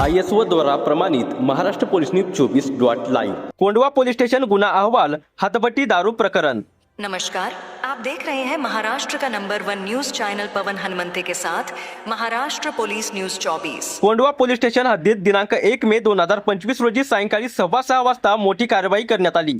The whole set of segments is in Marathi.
आय एस ओ द्वारा प्रमाणित महाराष्ट्र पोलीस न्यूज चोवीस dot live. Kondhwa police station गुन्हा अहवाल हातभट्टी दारू प्रकरण. नमस्कार आप देख रहे हैं महाराष्ट्र का number one news channel Pavan Hanumante के साथ Maharashtra police news 24 Kondhwa police station हद्दीत दिनांक एक मे दोन हजार पंचवीस रोजी सायंकाळी सव्वा सहा वाजता मोठी कारवाई करण्यात आली.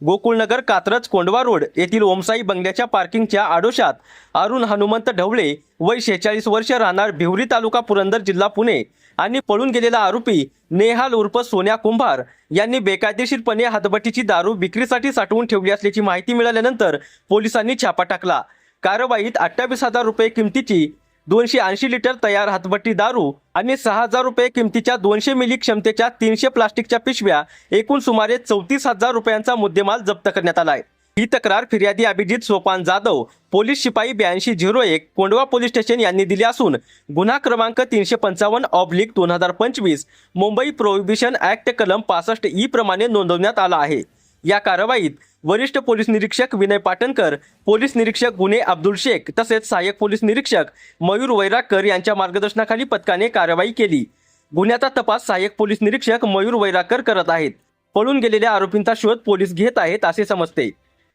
गोकुळनगर कात्रज कोंडवा रोड येथील ओमसाई बंगल्याच्या पार्किंगच्या आडोशात अरुण हनुमंत ढवळे वय शेहेचाळीस वर्ष राहणार भिवरी तालुका पुरंदर जिल्हा पुणे आणि पळून गेलेला आरोपी नेहाल उर्फ सोन्या कुंभार यांनी बेकायदेशीरपणे हातभट्टीची दारू विक्रीसाठी साठवून ठेवली असल्याची माहिती मिळाल्यानंतर पोलिसांनी छापा टाकला. कारवाईत अठ्ठावीस हजार रुपये किमतीची दोनशे ऐंशी लिटर तयार हातभट्टी दारू आणि सहा हजार रुपये किमतीच्या दोनशे मिली क्षमतेच्या तीनशे प्लास्टिकच्या पिशव्या एकूण सुमारे चौतीस हजार रुपयांचा मुद्देमाल जप्त करण्यात आला आहे ही तक्रार फिर्यादी अभिजित सोपान जाधव पोलीस शिपाई ब्याऐंशी झिरो एक कोंडवा पोलीस स्टेशन यांनी दिली असून गुन्हा क्रमांक तीनशे पंचावन्न ऑब्लिक दोन हजार पंचवीस मुंबई प्रोहिबिशन ऍक्ट कलम पासष्ट ई प्रमाणे नोंदवण्यात आला आहे. या कारवाईत वरिष्ठ पोलीस निरीक्षक विनय पाटणकर पोलीस निरीक्षक गुन्हे अब्दुल शेख तसेच सहाय्यक पोलीस निरीक्षक मयूर वैराकर यांच्या मार्गदर्शनाखाली पथकाने कारवाई केली. गुन्ह्याचा तपास सहाय्यक पोलीस निरीक्षक मयूर वैराकर करत आहेत. पळून गेलेल्या आरोपींचा शोध पोलीस घेत आहेत असे समजते.